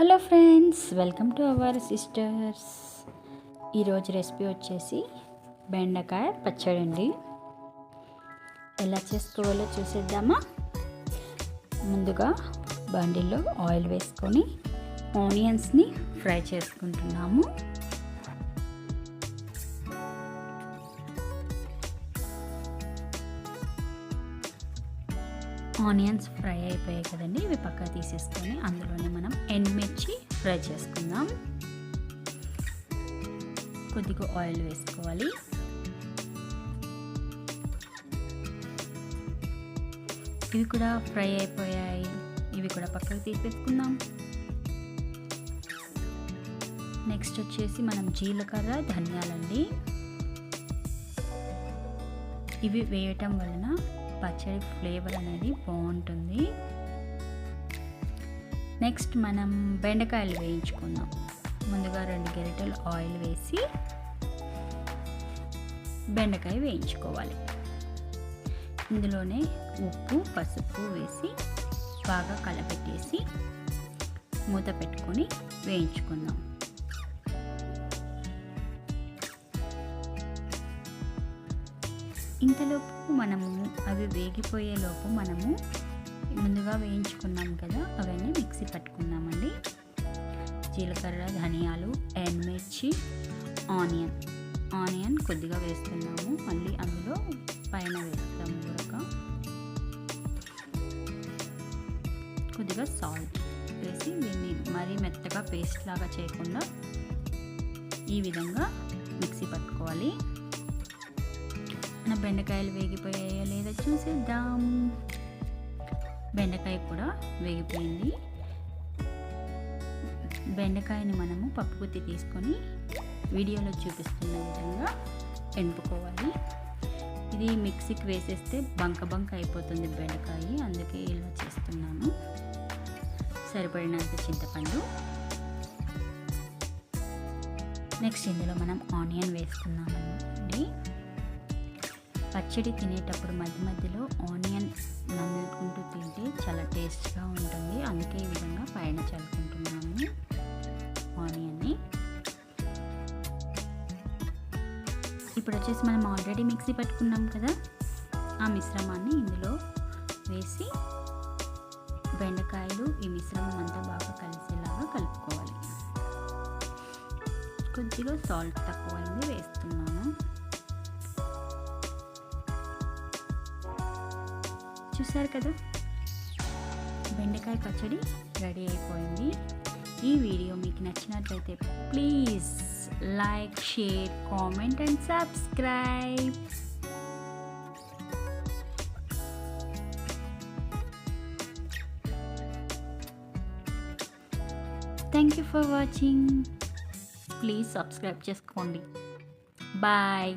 Hello friends welcome to our sisters. ఈరోజు recipe వచ్చేసి బెండకాయ పచ్చడి అండి ఎలా చేసుకోవాలో చూసేద్దామా? ముందుగా బండిలో ఆయిల్ వేసుకొని ఆనియన్స్ని ఫ్రై చేసుకుంటున్నాము. ఆనియన్స్ ఫ్రై అయిపోయాయి కదండి. ఇవి పక్క తీసేసుకొని అందులోనే మనం ఎండుమిర్చి ఫ్రై చేసుకుందాం. కొద్దిగా ఆయిల్ వేసుకోవాలి. ఇవి కూడా ఫ్రై అయిపోయాయి. ఇవి కూడా పక్కకు తీసేసుకుందాం. నెక్స్ట్ వచ్చేసి మనం జీలకర్ర ధనియాలండి. ఇవి వేయటం వలన పచ్చడి ఫ్లేవర్ అనేది బాగుంటుంది. నెక్స్ట్ మనం బెండకాయలు వేయించుకుందాం. ముందుగా రెండు గరిటెలు ఆయిల్ వేసి బెండకాయ వేయించుకోవాలి. ఇందులోనే ఉప్పు పసుపు వేసి బాగా కలపెట్టేసి మూత పెట్టుకొని వేయించుకుందాం. ఇంతలోపు మనము అవి వేగిపోయేలోపు మనము ముందుగా వేయించుకున్నాం కదా అవన్నీ మిక్సీ పట్టుకున్నామండి జీలకర్ర ధనియాలు ఎండుమిర్చి ఆనియన్. ఆనియన్ కొద్దిగా వేస్తున్నాము మళ్ళీ అందులో పైన వేస్తాము ఉరక కొద్దిగా సాల్ట్ వేసి దీన్ని మరీ మెత్తగా పేస్ట్ లాగా చేయకుండా ఈ విధంగా మిక్సీ పట్టుకోవాలి. నా బెండకాయలు వేగిపోయాయో లేదో చూసేద్దాం. బెండకాయ కూడా వేగిపోయింది. బెండకాయని మనము పప్పుగుత్తి తీసుకొని వీడియోలో చూపిస్తున్న విధంగా ఎంపుకోవాలి. ఇది మిక్సీకి వేసేస్తే బంక బంక అయిపోతుంది బెండకాయ అందుకే ఇలా చేస్తున్నాను. సరిపడినంత చింతపండు. నెక్స్ట్ ఇందులో మనం ఆనియన్ వేసుకున్నామండి పచ్చడి తినేటప్పుడు మధ్య మధ్యలో ఆనియన్ నములుకుంటూ తింటే చాలా టేస్ట్గా ఉంటుంది. అందుకే ఈ విధంగా పైన చల్లుకుంటున్నాము ఆనియన్ని. ఇప్పుడు వచ్చేసి మనం ఆల్రెడీ మిక్సీ పట్టుకున్నాం కదా ఆ మిశ్రమాన్ని ఇందులో వేసి బెండకాయలు ఈ మిశ్రమం అంతా బాగా కలిసేలాగా కలుపుకోవాలి. కొద్దిగా సాల్ట్ తక్కువైంది వేస్తున్నాను. చూసారు కదా? బెండకాయ పచ్చడి రెడీ అయిపోయింది. ఈ వీడియో మీకు నచ్చినట్లయితే please like share comment and subscribe. Thank you for watching please subscribe చేసుకోండి. బాయ్